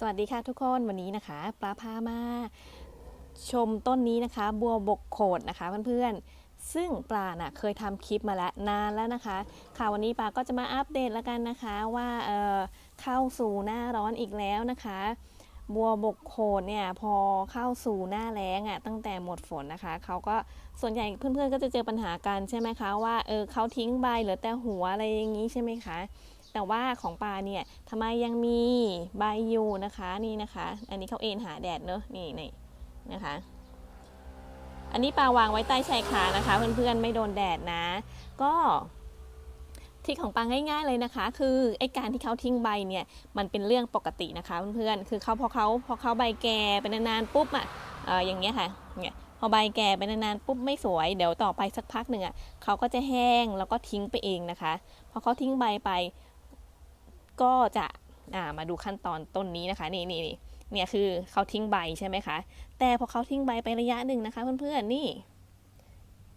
สวัสดีค่ะทุกคนวันนี้นะคะปลาพามาชมต้นนี้นะคะ บัวบกโขดนะคะเพื่อนๆ ซึ่งปลาน่ะเคยทำคลิปมาแล้วนานแล้วนะคะ ค่ะวันนี้ปลาก็จะมาอัปเดตแล้วกันนะคะว่าเออเข้าสู่หน้าร้อนอีกแล้วนะคะ บัวบกโขดเนี่ยพอเข้าสู่หน้าแล้งอะตั้งแต่หมดฝนนะคะเขาก็ส่วนใหญ่เพื่อนๆก็จะเจอปัญหากันใช่ไหมคะว่าเออเขาทิ้งใบเหลือแต่หัวอะไรอย่างนี้ใช่ไหมคะ แต่ว่าของปลาเนี่ยทำไมยังมีใบอยู่นะคะนี่นะคะ อันนี้เขาเอ็นหาแดดเนอะนี่นี่นะคะ อันนี้ปลาวางไว้ใต้ชายคานะคะ เพื่อนๆไม่โดนแดดนะ ก็ทริคของปลาง่ายๆเลยนะคะ คือไอการที่เขาทิ้งใบเนี่ยมันเป็นเรื่องปกตินะคะเพื่อนๆคือเขาพอเขาพอเขาใบแก่ไปนานๆปุ๊บอะเอออย่างเงี้ยค่ะเนี่ยพอใบแก่ไปนานๆปุ๊บไม่สวยเดี๋ยวต่อไปสักพักหนึ่งอะเขาก็จะแห้งแล้วก็ทิ้งไปเองนะคะ พอเขาทิ้งใบไป ก็จะามาดูขั้นตอนต้นนี้นะคะนี่นี่นี่เนี่ยคือเขาทิ้งใบใช่ไหมคะ แต่พอเขาทิ้งใบไประยะหนึ่งนะคะ เพื่อนๆนี่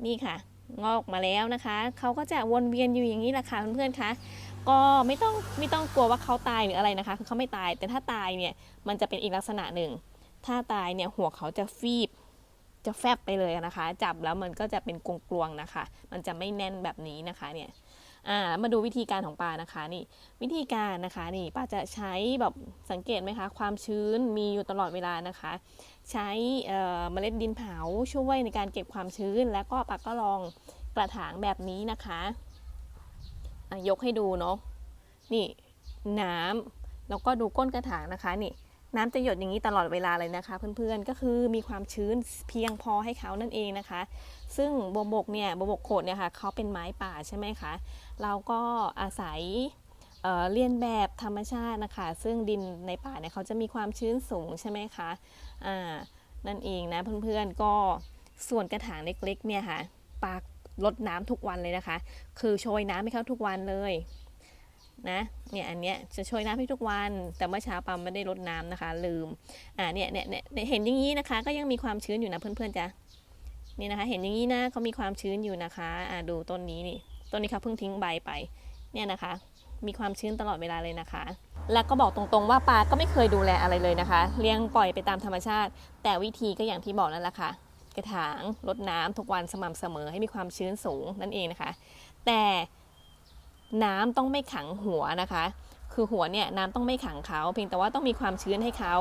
นี่ค่ะ งอกมาแล้วนะคะเขาก็จะวนเวียนอยู่อย่างนี้แหละค่ะเพื่อนๆคะก็ไม่ต้องไม่ต้องกลัวว่าเขาตายหรืออะไรนะคะ คือเขาไม่ตาย แต่ถ้าตายเนี่ยมันจะเป็นอีกลักษณะหนึ่ง ถ้าตายเนี่ยหัวเขาจะฟีบ จะแฟบไปเลยนะคะ จับแล้วมันก็จะเป็นกลวงๆนะคะ มันจะไม่แน่นแบบนี้นะคะเนี่ย อ่ามาดูวิธีการของปลานะคะนี่วิธีการนะคะนี่ป้าจะใช้แบบสังเกตไหมคะ ความชื้นมีอยู่ตลอดเวลานะคะ ใช้เมล็ดดินเผาช่วยในการเก็บความชื้น แล้วก็ป้าก็ลองกระถางแบบนี้นะคะอะยกให้ดูเนาะนี่น้ำแล้วก็ดูก้นกระถางนะคะนี่ น้ำจะหยดอย่างนี้ตลอดเวลาเลยนะคะ เพื่อนๆ ก็คือมีความชื้นเพียงพอให้เขานั่นเองนะคะ ซึ่งบวบกเนี่ยบวบกโขดเนี่ยค่ะเขาเป็นไม้ป่าใช่ไหมคะ เราก็อาศัยเเลียนแบบธรรมชาตินะคะ ซึ่งดินในป่าเนี่ยเขาจะมีความชื้นสูงใช่ไหมคะอ่านั่นเองนะเพื่อนๆ ก็ส่วนกระถางเล็กๆเนี่ยค่ะ ปากลดน้ำทุกวันเลยนะคะ คือโชยน้ำให้เขาทุกวันเลย นะเนี่ยอันเนี้ยจะโชยน้ำให้ทุกวัน แต่เมื่อเช้าปั๊มไม่ได้ลดน้ำนะคะ ลืมอ่าเนี่ยเนี่ยเนี่ยเห็นอย่างนี้นะคะ ก็ยังมีความชื้นอยู่นะเพื่อนๆจ้ะนี่นะคะ เห็นอย่างนี้นะเขามีความชื้นอยู่นะคะอ่าดูต้นนี้นี่ต้นนี้เขาเพิ่งทิ้งใบไปเนี่ยนะคะ มีความชื้นตลอดเวลาเลยนะคะ แล้วก็บอกตรงๆว่าปลาก็ไม่เคยดูแลอะไรเลยนะคะ เลี้ยงปล่อยไปตามธรรมชาติ แต่วิธีก็อย่างที่บอกนั่นแหละค่ะกระถางรดน้ำทุกวันสม่ำเสมอให้มีความชื้นสูงนั่นเองนะคะ แต่ น้ำต้องไม่ขังหัวนะคะ คือหัวเนี่ยน้ำต้องไม่ขังเขา เพียงแต่ว่าต้องมีความชื้นให้เขา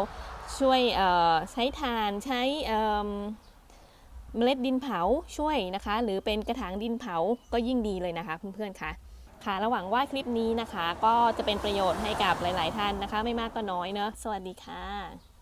ช่วยใช้ทานใช้เมเมล็ดดินเผาช่วยนะคะ หรือเป็นกระถางดินเผาก็ยิ่งดีเลยนะคะเพื่อนๆค่ะค่ะระหว่างว่าคลิปนี้นะคะ ก็จะเป็นประโยชน์ให้กับหลาย ๆ ท่านนะคะ ไม่มากก็น้อยเนอะสวัสดีค่ะ